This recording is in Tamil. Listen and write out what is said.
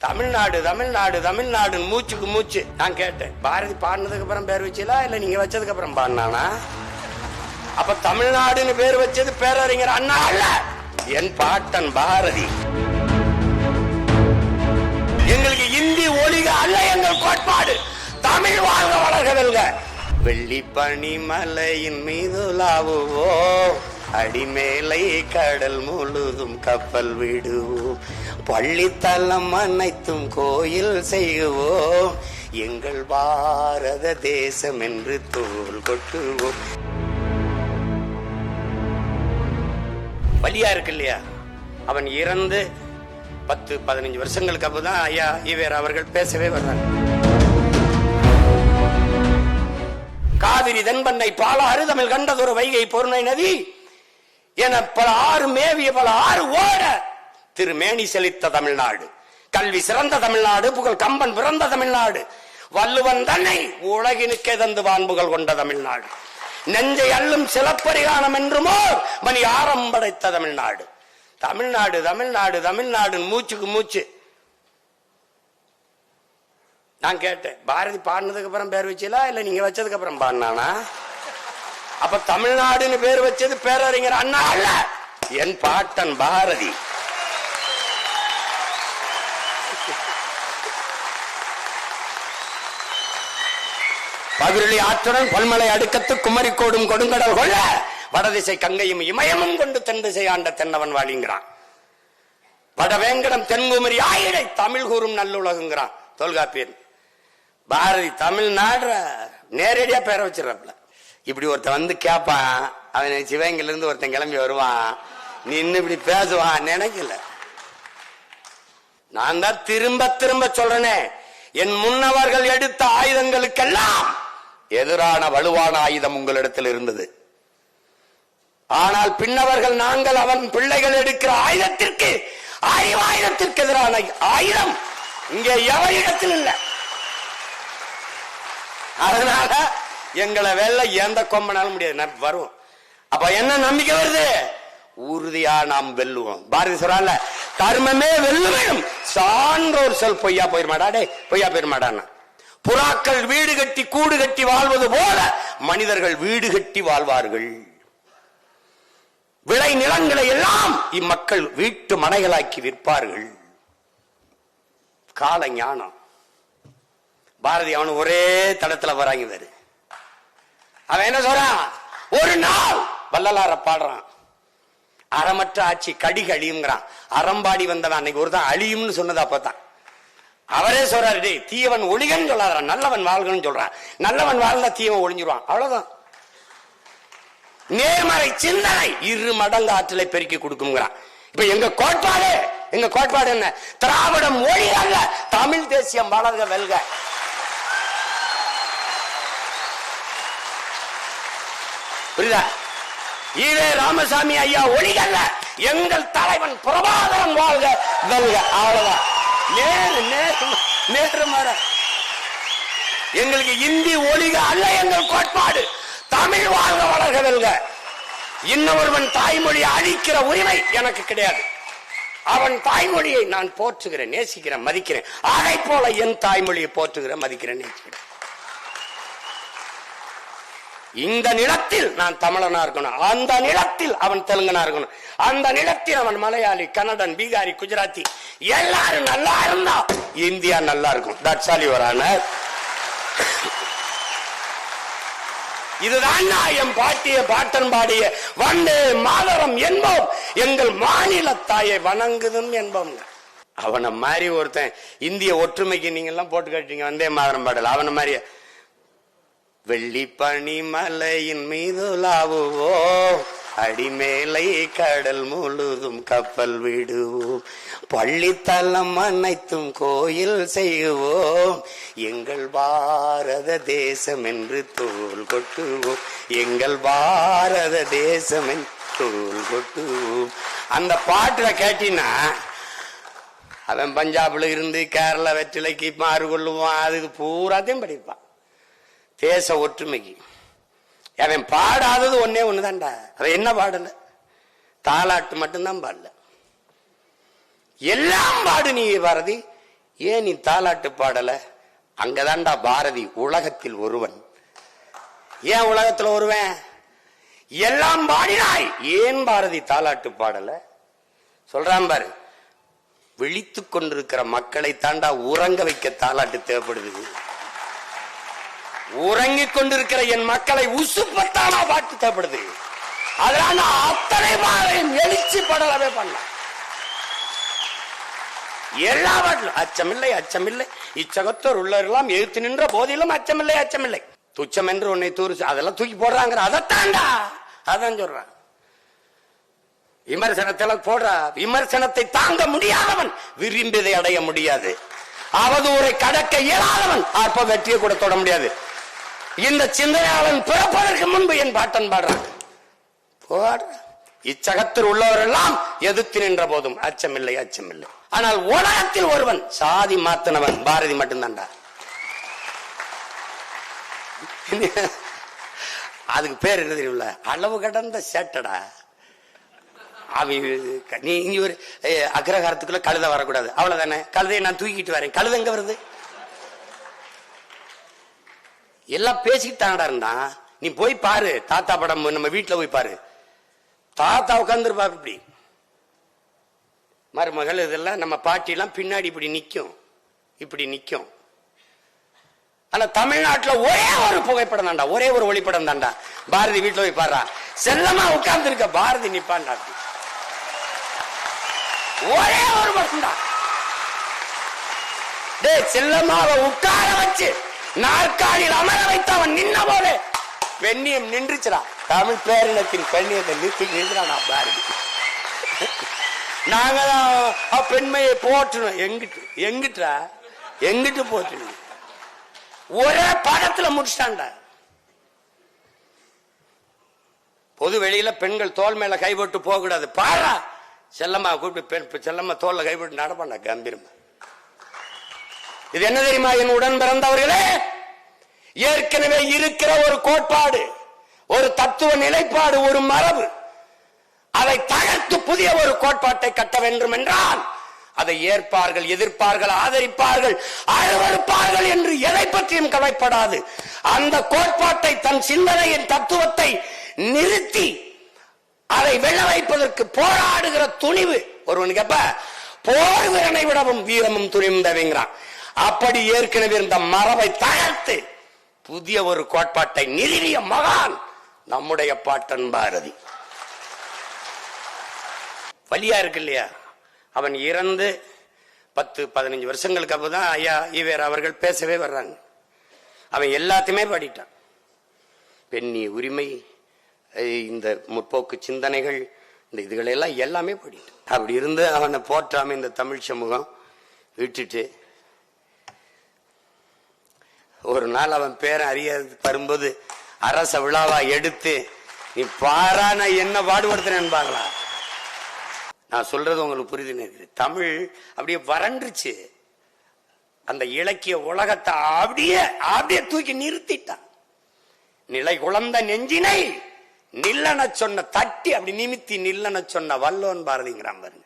தமிழ்நாடு தமிழ்நாடு தமிழ்நாடு மூச்சுக்கு மூச்சு. நான் கேட்டேன் பாரதி பாடினதுக்கு அப்புறம் பேர் வச்சீங்களா இல்ல நீங்க வச்சதுக்கு அப்புறம் பாடினானா? அப்ப தமிழ்நாடுன்னு பேர் வச்சது பேரறிஞர் அண்ணா அல்ல என் பாட்டன் பாரதி. எங்களுக்கு இந்தி ஒளிக அல்ல எங்கள் கோட்பாடு. தமிழ் வாழ்க வளர்க வெள்ளி பனிமலையின் மீது லாவுவோ அடிமேலை கடல் முழுதும் கப்பல் விடுவோம். பள்ளித்தலம் அனைத்தும் கோயில் செய்வோம். எங்கள் பாரத தேசம் என்று தோல் கொட்டுவோம். வலியா இருக்கு இல்லையா? அவன் இறந்து பத்து பதினஞ்சு வருஷங்களுக்கு அப்பதான் ஐயா ஈவேர் அவர்கள் பேசவே வர்றாங்க காவிரி தென்பண்ணை பாலாறு தமிழ் கண்டதொரு வைகை பொருணை நதி. என பல ஆறு மேவிய பல ஆறு ஓட திருமேனி செழித்த தமிழ்நாடு. கல்வி சிறந்த தமிழ்நாடு புகழ் கம்பன் பிறந்த தமிழ்நாடு. வள்ளுவன் தன்னை உலகினுக்கே தந்து வான்புகள் கொண்ட தமிழ்நாடு. நெஞ்சை அள்ளும் சிலப்பரிகானம் என்றுமோ மணி ஆரம் படைத்த தமிழ்நாடு. தமிழ்நாடு தமிழ்நாடு தமிழ்நாடு மூச்சுக்கு மூச்சு. நான் கேட்டேன் பாரதி பாடினதுக்கு அப்புறம் பேர் வச்சீங்களா இல்ல நீங்க வச்சதுக்கு அப்புறம் பாடினானா? அப்ப தமிழ்நாடுன்னு பேர் வச்சது பேரறிஞர் அண்ணா அல்ல. என் பாட்டன் பாரதி. பகிரளி ஆற்றுடன் பல்மலை அடுக்கத்து குமரிக்கோடும் கொடுங்கடல் கொள்ள வடதிசை கங்கையும் இமயமும் கொண்டு தென் திசை ஆண்ட தென்னவன் வாழிங்கிறான். வடவேங்கடம் தென்குமரி ஆயிடை தமிழ் கூறும் நல்லுலகுங்கிறான். தொல்காப்பியன். பாரதி தமிழ்நாடு நேரடியா பேர வச்சிடறாப்ல. இப்படி ஒருத்தன் வந்து கேட்பான் அவன் சிவகங்கில இருந்து ஒருத்தன் கிளம்பி வருவான். நின்று இப்படி பேசுவான் நினைக்கல. நான் தான் திரும்ப திரும்ப சொல்றேனே என் முன்னவர்கள் எடுத்த ஆயுதங்களுக்கெல்லாம் எதிரான வலுவான ஆயுதம் உங்களிடத்தில் இருந்தது. ஆனால் பின்னவர்கள் நாங்கள் அவன் பிள்ளைகள் எடுக்கிற ஆயுதத்திற்கு அறிவாயுதத்திற்கு எதிரான ஆயுதம் இங்கே எவரிடத்தில் இல்லை. அதனால எங்களை வேலை எந்த கொம்பனாலும் முடியாது. வரும் அப்ப என்ன நம்பிக்கை வருது? உறுதியா நாம் வெல்லுவோம். பாரதி தர்மமே கர்மமே வெல்லுவேணும் சான்றோர் சொல் பொய்யா போயிருமாடா? டே பொய்யா போயிருமாடான்னா. புறாக்கள் வீடு கட்டி கூடு கட்டி வாழ்வது போல மனிதர்கள் வீடு கட்டி வாழ்வார்கள். விளை நிலங்களை எல்லாம் இம்மக்கள் வீட்டு மனைகளாக்கி விற்பார்கள். கால ஞானம் பாரதி அவன் ஒரே தடத்துல வராங்க வேறு அவன் என்ன சொல்றான் ஒரு நாள் வள்ளலார பாடுறான். அறமற்ற ஆட்சி கடிக அழியுங்கிறான் அறம்பாடி வந்தவன் அன்னைக்கு ஒருதான் அழியும்னு சொன்னதா பார்த்தான் அவரே சொல்றாரு டே தீயவன் ஒளிகன்னு சொல்லாதான் நல்லவன் வாழ்கன்னு சொல்றான். நல்லவன் வாழ்ந்தா தீயவன் ஒளிஞ்சிருவான். அவ்வளவுதான். நேர்மறை சிந்தனை இரு மடங்கு ஆற்றலை பெருக்கி கொடுக்குங்கிறான் இப்ப எங்க கோட்பாடு எங்க கோட்பாடு என்ன? திராவிடம் மொழி அல்ல தமிழ் தேசியம் வளர்க வெல்க. புரியுதா ஈவே ராமசாமி ஐயா ஒளிகல்ல எங்கள் தலைவன் பிரபாகரன் வாழ்க வெல்க அவ்வளவுதான். நேரு நேரு நேரு எங்களுக்கு இந்தி ஒளிக அல்ல எங்கள் கோட்பாடு. தமிழ் வாழ்க வளர்க வெல்க இன்னொருவன் தாய்மொழி அழிக்கிற உரிமை எனக்கு கிடையாது. அவன் தாய்மொழியை நான் போற்றுகிறேன் நேசிக்கிறேன் மதிக்கிறேன். அதை போல என் தாய்மொழியை போற்றுகிறேன் மதிக்கிறேன் நேசிக்கிறேன். இந்த நிலத்தில் நான் தமிழனா இருக்கணும். அந்த நிலத்தில் அவன் தெலுங்கனா இருக்கணும். அந்த நிலத்தில் அவன் மலையாளி கன்னடன் பீகாரி குஜராத்தி எல்லாரும் நல்லா இருந்தா இந்தியா நல்லா இருக்கும். தட்ஸ் ஆல் யுவர் ஆனர் இதுதான் நான் என் பாட்டிய பாட்டன் பாடிய வண்டு மாதரம் என்போம். எங்கள் மாநில தாயை வணங்குதும் என்போம் அவனை மாதிரி ஒருத்தன் இந்திய ஒற்றுமைக்கு நீங்க எல்லாம் போட்டு கட்டிங்க வந்தே மாதரம் பாடல். அவனை மாதிரியே வெள்ளி பனிமலையின் மீது லாவுவோ அடிமேலை கடல் முழுதும் கப்பல் விடுவோம் பள்ளித்தலம் அனைத்தும் கோயில் செய்வோம் எங்கள் பாரத தேசம் என்று தோல் கொட்டுவோம் எங்கள் பாரத தேசம் என்று தோல் கொட்டுவோம் அந்த பாட்டில் கேட்டினா அவன் பஞ்சாப்ல இருந்து கேரளா வெற்றிலைக்கு மாறு கொள்ளுவான் அதுக்கு பூராத்தையும் படிப்பான் தேச ஒற்றுமைக்கு. அவன் பாடாதது ஒன்னே ஒண்ணுதான்டா. அவன் என்ன பாடல? தாலாட்டு மட்டும்தான் பாடல. எல்லாம் பாடு நீ பாரதி. ஏன் நீ தாலாட்டு பாடல? அங்கதான்டா பாரதி உலகத்தில் ஒருவன். ஏன் உலகத்துல ஒருவன்? எல்லாம் பாடினாய். ஏன் பாரதி தாலாட்டு பாடல? சொல்றான் பாரு. விழித்துக் கொண்டிருக்கிற மக்களை தாண்டா உறங்க வைக்க தாலாட்டு தேவைப்படுது. உறங்கிக் கொண்டிருக்கிற என் மக்களை உசுப்பத்தானா பாட்டு தேவைப்படுது அதனால நான் அத்தனை பாரையும் எழுச்சி படலவே பண்ண எல்லா பாட்டிலும் அச்சமில்லை அச்சமில்லை. இச்சகத்தோர் உள்ளவர்களாம் எழுத்து நின்ற போதிலும் அச்சமில்லை அச்சமில்லை. துச்சம் என்று உன்னை தூரு அதெல்லாம் தூக்கி போடுறாங்க அதைத்தாண்டா அதான் சொல்றான். விமர்சனத்தில் போடுறா. விமர்சனத்தை தாங்க முடியாதவன் விரும்பியதை அடைய முடியாது. அவதூரை கடக்க இயலாதவன் அப்ப வெற்றியை கூட தொட முடியாது. இந்த சிந்தனையாளன் பிறப்பதற்கு முன்பு என் பாட்டன் பாடுறான். போடுற இச்சகத்தில் உள்ளவரெல்லாம் எதிர்த்து நின்ற போதும் அச்சமில்லை அச்சமில்லை. ஆனால் உலகத்தில் ஒருவன் சாதி மாத்தினவன் பாரதி மட்டும்தான்டா. அதுக்கு பேர் என்ன தெரியல அளவு கடந்த சேட்டடா. அவன் நீ இங்க ஒரு அக்ரகாரத்துக்குள்ள கழுத வரக்கூடாது. அவ்வளவுதானே? கழுதையை நான் தூக்கிட்டு வரேன். கழுத எங்க வருது? எல்லாம் பேசிக்கிட்டாடா இருந்தான் நீ போய் பாரு தாத்தா படம் நம்ம வீட்டுல போய் பாரு. தாத்தா உட்காந்துருப்பா இப்படி. மருமகள் இதெல்லாம் நம்ம பாட்டி எல்லாம் பின்னாடி இப்படி நிக்கும். இப்படி நிக்கும். ஆனா தமிழ்நாட்டுல ஒரே ஒரு புகைப்படம் தான்டா ஒரே ஒரு ஒளிப்படம் தான்டா. பாரதி வீட்டுல போய் பாடுறா. செல்லமா உட்கார்ந்து இருக்க பாரதி நிப்பான்டா அப்படி. ஒரே ஒரு படம் தான் டேய் செல்லம்மாவை உட்கார வச்சு நாற்காலியில் அமர வைத்து அவன் நின்ன போல பெண்ணியம் நின்றுச்சுடா. தமிழ் பேரினத்தின் பெண்ணியத்தை நிறுத்தி நின்றுறான் பாரதி நாங்க தான் பெண்மையை போற்றணும். எங்கிட்டு? எங்கிட்டா எங்கிட்டு போற்றணும் ஒரே படத்துல முடிச்சிட்டான்டா. பொது வெளியில பெண்கள் தோல் மேல கைப்பட்டு போக கூடாது பாரா செல்லம்மா கூப்பிட்டு பெண் செல்லம்மா தோல்ல கைப்பட்டு நடப்பாண்டா கம்பீரமா. இது என்ன தெரியுமா என் உடன் பிறந்தவர்களே? ஏற்கனவே இருக்கிற ஒரு கோட்பாடு ஒரு தத்துவ நிலைப்பாடு ஒரு மரபு. அதை தகர்த்து புதிய ஒரு கோட்பாட்டை கட்ட வேண்டும் என்றால் அதை ஏற்பார்கள் எதிர்ப்பார்கள் ஆதரிப்பார்கள் அருவருப்பார்கள் என்று எதை பற்றியும் கவலைப்படாது. அந்த கோட்பாட்டை தன் சிந்தனையின் தத்துவத்தை நிறுத்தி அதை வெள்ள வைப்பதற்கு போராடுகிற துணிவு ஒருவனுக்கு அப்ப போர் வீரனை விடவும் வீரமும் துணிவும் தேவைங்கிறான் அப்படி ஏற்கனவே இருந்த மரபை தகர்த்து புதிய ஒரு கோட்பாட்டை நிறுவிய மகான் நம்முடைய பாட்டன் பாரதி. வழியா இருக்கு இல்லையா? அவன் இறந்து பத்து பதினஞ்சு வருஷங்களுக்கு அப்பதான் ஐயா ஈவேர் அவர்கள் பேசவே வர்றாங்க. அவன் எல்லாத்தையுமே பாடிட்டான். பெண்ணி உரிமை இந்த முற்போக்கு சிந்தனைகள் இந்த இதுகளெல்லாம் எல்லாமே பாடிட்டான். அப்படி இருந்து அவனை போற்றாம இந்த தமிழ் சமூகம் விட்டுட்டு ஒரு நாள் அவன் பேரன் அறிய வரும்போது அரச விழாவா எடுத்து நீ பாரா நான் என்ன பாடுபடுத்துறேன்னு நான் சொல்றது உங்களுக்கு புரிதுன்னு நினைக்கிறேன் தமிழ் அப்படியே வறண்டுச்சு அந்த இலக்கிய உலகத்தை அப்படியே அப்படியே தூக்கி நிறுத்திட்டான். நிலை குழந்த நெஞ்சினை நில்லன சொன்ன தட்டி அப்படி நிமித்தி நில்லன சொன்ன வல்லோன் பாரதிங்கிறான் பாருங்க